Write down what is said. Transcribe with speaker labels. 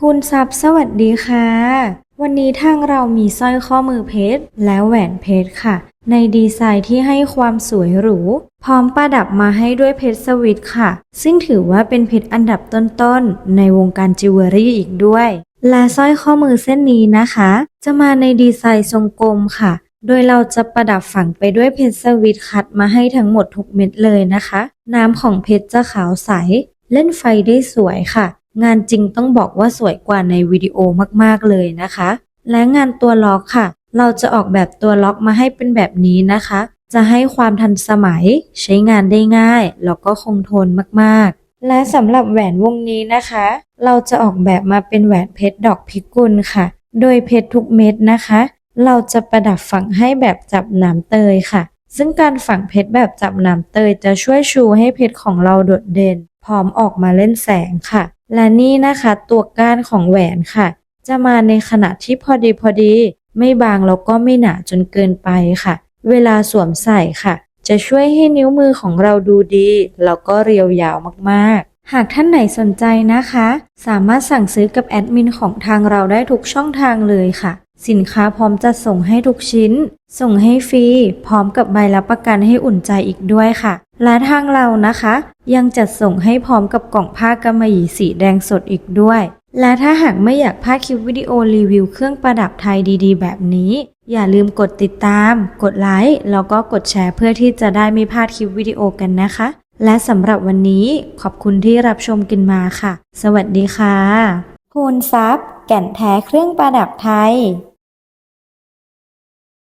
Speaker 1: พูนทรัพย์สวัสดีค่ะ วันนี้ทางเรามีสร้อยข้อมือเพชรและแหวนเพชรค่ะ ในดีไซน์ที่ให้ความสวยหรู พร้อมประดับมาให้ด้วยเพชรสวิตค่ะ ซึ่งถือว่าเป็นเพชรอันดับต้นๆ ในวงการจิวเวลรี่อีกด้วย และสร้อยข้อมือเส้นนี้นะคะ จะมาในดีไซน์ทรงกลมค่ะ โดยเราจะประดับฝังไปด้วยเพชรสวิตคัดมาให้ทั้งหมดทุกเม็ดเลยนะคะ น้ำของเพชรจะขาวใส เล่นไฟได้สวยค่ะ งานจริงต้องบอกว่าสวยกว่าในวิดีโอมากๆเลยนะคะ และงานตัวล็อกค่ะ เราจะออกแบบตัวล็อกมาให้เป็นแบบนี้นะคะ จะให้ความทันสมัย ใช้งานได้ง่าย แล้วก็คงทนมากๆ และสำหรับแหวนวงนี้นะคะ เราจะออกแบบมาเป็นแหวนเพชรดอกพิกุลค่ะ โดยเพชรทุกเม็ดนะคะ เราจะประดับฝังให้แบบจับหนามเตยค่ะซึ่งการฝังเพชรแบบจับหนามเตยจะช่วยชูให้เพชรของเราโดดเด่น พร้อมออกมาเล่นแสงค่ะ และนี่นะคะตัวก้านของแหวนค่ะ จะมาในขนาดที่พอดีพอดี ไม่บางแล้วก็ไม่หนาจนเกินไปค่ะ เวลาสวมใส่ค่ะ จะช่วยให้นิ้วมือของเราดูดีแล้วก็เรียวยาวมากๆ หากท่านไหนสนใจนะคะ สามารถสั่งซื้อกับแอดมินของทางเราได้ทุกช่องทางเลยค่ะ สินค้าพร้อมจะส่งให้ทุกชิ้น ส่งให้ฟรี พร้อมกับใบรับประกันให้อุ่นใจอีกด้วยค่ะ และทางเรานะคะ ยังจัดส่งให้พร้อมกับกล่องผ้ากำมะหยี่สีแดงสดอีกด้วย และถ้าหากไม่อยากพลาดคลิปวิดีโอรีวิวเครื่องประดับไทยดีๆ แบบนี้ อย่าลืมกดติดตาม กดไลค์ แล้วก็กดแชร์เพื่อที่จะได้ไม่พลาดคลิปวิดีโอกันนะคะ และสำหรับวันนี้ขอบคุณที่รับชมกันมาค่ะ สวัสดีค่ะ คูณทรัพย์ แก่นแท้เครื่องประดับไทย